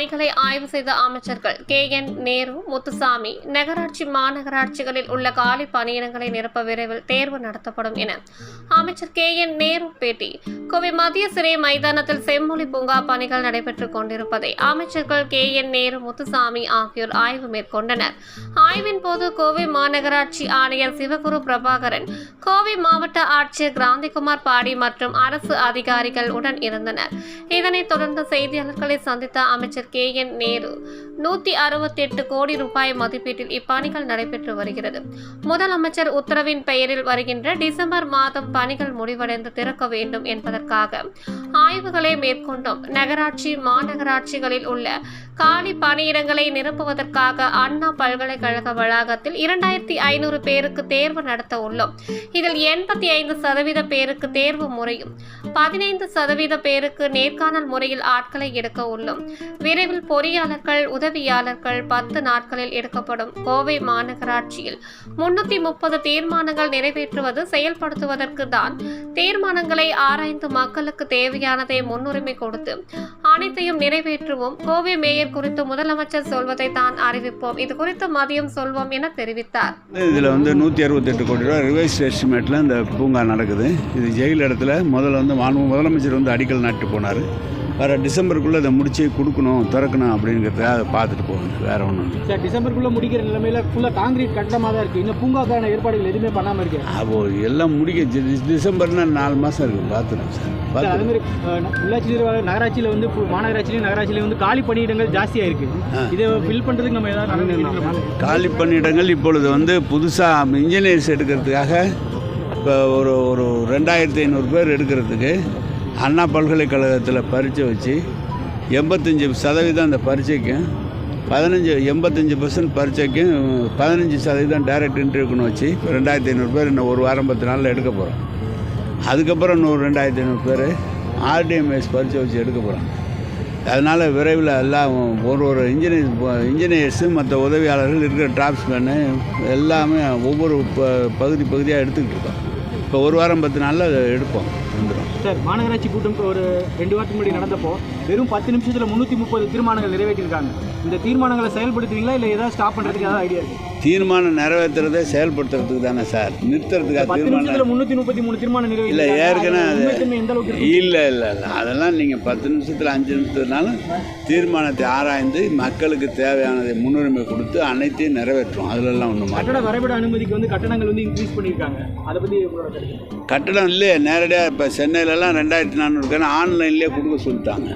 பணிகளை ஆய்வு செய்த அமைச்சர்கள் கே. என். நேரு முத்துசாமி நகராட்சி மாநகராட்சிகளில் உள்ள காலி பணியிடங்களை நிரப்ப விரைவில் தேர்வு நடத்தப்படும் என அமைச்சர் கே. என். நேரு பேட்டி. கோவை மத்திய சிறை மைதானத்தில் செம்மொழி பூங்கா பணிகள் நடைபெற்றுக் கொண்டிருப்பதை அமைச்சர்கள் கே. என். நேரு முத்துசாமி ஆகியோர் ஆய்வு மேற்கொண்டனர். ஆய்வின் போது கோவை மாநகராட்சி ஆணையர் சிவகுரு பிரபாகரன் கோவை மாவட்ட ஆட்சியர் கிராந்திகுமார் பாடி மற்றும் அரசு அதிகாரிகள் உடன் இருந்தனர். இதனைத் தொடர்ந்து செய்தியாளர்களை சந்தித்த அமைச்சர் கே. என். நேரு. நூத்தி அறுபத்தி எட்டு கோடி ரூபாய் மதிப்பீட்டில் இப்பணிகள் நடைபெற்று வருகிறது. முதலமைச்சர் உத்தரவின் பெயரில் வருகின்ற டிசம்பர் மாதம் பணிகள் முடிவடைந்து திறக்க வேண்டும் என்பதற்காக ஆய்வுகளை மேற்கொண்டோம். நகராட்சி மாநகராட்சிகளில் உள்ள காலி பணியிடங்களை நிரப்புவதற்காக அண்ணா பல்கலைக்கழக வளாகத்தில் இரண்டாயிரத்தி ஐநூறு பேருக்கு தேர்வு நடத்த உள்ளோம். இதில் எண்பத்தி ஐந்து சதவீத பேருக்கு தேர்வு முறையும் பதினைந்து சதவீத பேருக்கு நேர்காணல் முறையில் ஆட்களை எடுக்க உள்ளோம். விரை விரைவில் பொறியாளர்கள் உதவியாளர்கள் பத்து நாட்களில் எடுக்கப்படும் கோவை மாநகராட்சியில் முன்னூத்தி முப்பது தீர்மானங்கள் நிறைவேற்றுவது செயல்படுத்துவதற்கு தான் தீர்மானங்களை ஆராய்ந்து மக்களுக்கு தேவையானதை முன்னுரிமை கொடுத்து அனைத்தையும் நிறைவேற்றுவோம். கோவை மேயர் குறித்து முதலமைச்சர் சொல்வதை தான் அறிவிப்போம். இது குறித்து மதியம் சொல்வோம் என தெரிவித்தார். இதில் வந்து நூற்றி அறுபத்தெட்டு கோடி ரூபா ரிவைஸ் எஸ்டிமேட்டில் இந்த பூங்கா நடக்குது. இது ஜெயில் இடத்துல முதல்ல வந்து முதலமைச்சர் வந்து அடிக்கல் நாட்டு போனார். வர டிசம்பருக்குள்ளே இதை முடிச்சு கொடுக்கணும் திறக்கணும் அப்படிங்கிறதுக்காக அதை பார்த்துட்டு போகணும். வேறு ஒன்றும் இல்லை. சார் டிசம்பருக்குள்ள முடிக்கிற நிலைமையில ஃபுல்லாக காங்கிரீட் கட்டமாக தான் இருக்கு. இன்னும் பூங்காக்கான ஏற்பாடுகள் எதுவுமே பண்ணாமல் இருக்கு? அப்போ எல்லாம் முடிக்க டிசம்பர்னா நாலு மாதம் இருக்குது பார்த்துருங்க சார். சார் அதே பார்த்து மாதிரி அஹ், உள்ளாட்சி நிர்வாக நகராட்சியில் வந்து மாநகராட்சியிலையும் நகராட்சியிலையும் வந்து காலி பணியிடங்கள் ஜாஸ்தியாக இருக்கு. இதை ஃபில் பண்ணுறதுக்கு நம்ம ஏதாவது காலி பணியிடங்கள் இப்பொழுது வந்து புதுசாக இன்ஜினியர்ஸ் எடுக்கிறதுக்காக இப்போ ஒரு ஒரு ரெண்டாயிரத்தி ஐநூறு பேர் எடுக்கிறதுக்கு அண்ணா பல்கலைக்கழகத்தில் பரீட்சை வச்சு எண்பத்தஞ்சு சதவீதம் அந்த பரீட்சைக்கும் பதினஞ்சு எண்பத்தஞ்சு பர்சன்ட் பரீட்சைக்கும் பதினஞ்சு சதவீதம் டைரக்ட் இன்டர்வியூக்குன்னு வச்சு இப்போ ரெண்டாயிரத்தி ஐநூறு பேர் இன்னும் ஒரு வாரம் பத்து நாளில் எடுக்க போகிறோம் அதுக்கப்புறம் இன்னொரு ரெண்டாயிரத்தி ஐநூறு பேர் ஆர்டிஎம்எஸ் பரீட்சை வச்சு எடுக்க போகிறோம் அதனால் விரைவில் எல்லாம் ஒரு ஒரு இன்ஜினியர் இன்ஜினியர்ஸு மற்ற உதவியாளர்கள் இருக்கிற டிராப்ஸ்மேனு எல்லாமே ஒவ்வொரு ப பகுதி பகுதியாக எடுத்துக்கிட்டு இருக்கோம். இப்போ ஒரு வாரம் பத்து நாளில் எடுப்போம். சார் மாநகராட்சி கூட்டம் ஒரு ரெண்டு வாரத்துக்கு முன்னாடி நடந்தப்போ வெறும் பத்து நிமிஷத்தில் முந்நூற்றி முப்பது தீர்மானங்கள் நிறைவேற்றிருக்காங்க. இந்த தீர்மானங்களை செயல்படுத்துவீங்களா இல்லை ஏதாவது ஸ்டாப் பண்ணுறதுக்கு ஏதாவது ஐடியா இருக்கு? தீர்மானம் நிறைவேற்றுறதை செயல்படுத்துறதுக்கு தானே சார். நிறுத்துறதுக்காக தீர்மானம் முந்நூற்றி முப்பத்தி மூணு தீர்மானம் இல்லை நிறைவேற்றி ஏற்கனவே அது எந்த அளவுக்கு? இல்லை இல்லை இல்லை. அதெல்லாம் நீங்கள் பத்து நிமிஷத்தில் அஞ்சு நிமிஷத்துனாலும் தீர்மானத்தை ஆராய்ந்து மக்களுக்கு தேவையானதை முன்னுரிமை கொடுத்து அனைத்தையும் நிறைவேற்றும் அதிலெல்லாம் ஒன்றும் கட்டட வரைபட அனுமதிக்கு வந்து கட்டணங்கள் வந்து இன்க்ரீஸ் பண்ணியிருக்காங்க. அதை பற்றி கட்டணம் இல்லையே நேரடியாக இப்போ சென்னையிலலாம் ரெண்டாயிரத்தி நானூறுக்கான ஆன்லைன்லேயே கொடுக்க சொல்லிட்டாங்க.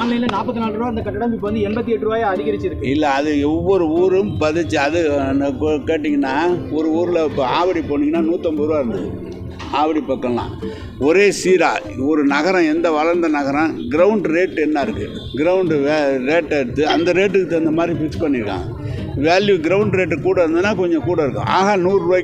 ஆன்லைனில் நாற்பத்தி நாலு ரூபா அந்த கட்டணம் இப்போ வந்து எண்பத்தி எட்டு ரூபாய் அதிகரிச்சிருக்கு. இல்லை அது ஒவ்வொரு ஊரும் பதிச்சு அது கேட்டிங்கன்னா ஒரு ஊரில் இப்போ ஆவடி போனீங்கன்னா நூற்றம்பது ரூபா இருந்தது. ஆவடி பக்கம்லாம். ஒரே சீராக ஒரு நகரம் எந்த வளர்ந்த நகரம் கிரவுண்ட் ரேட் என்ன இருக்குது கிரவுண்டு வே ரேட்டை எடுத்து அந்த ரேட்டுக்கு தகுந்த மாதிரி ஃபிக்ஸ் பண்ணியிருக்காங்க. வேல்யூ கிரவுண்ட் ரேட்டு கூட இருந்ததுன்னா கொஞ்சம் கூட இருக்கும். ஆகா நூறுரூவாய்க்கு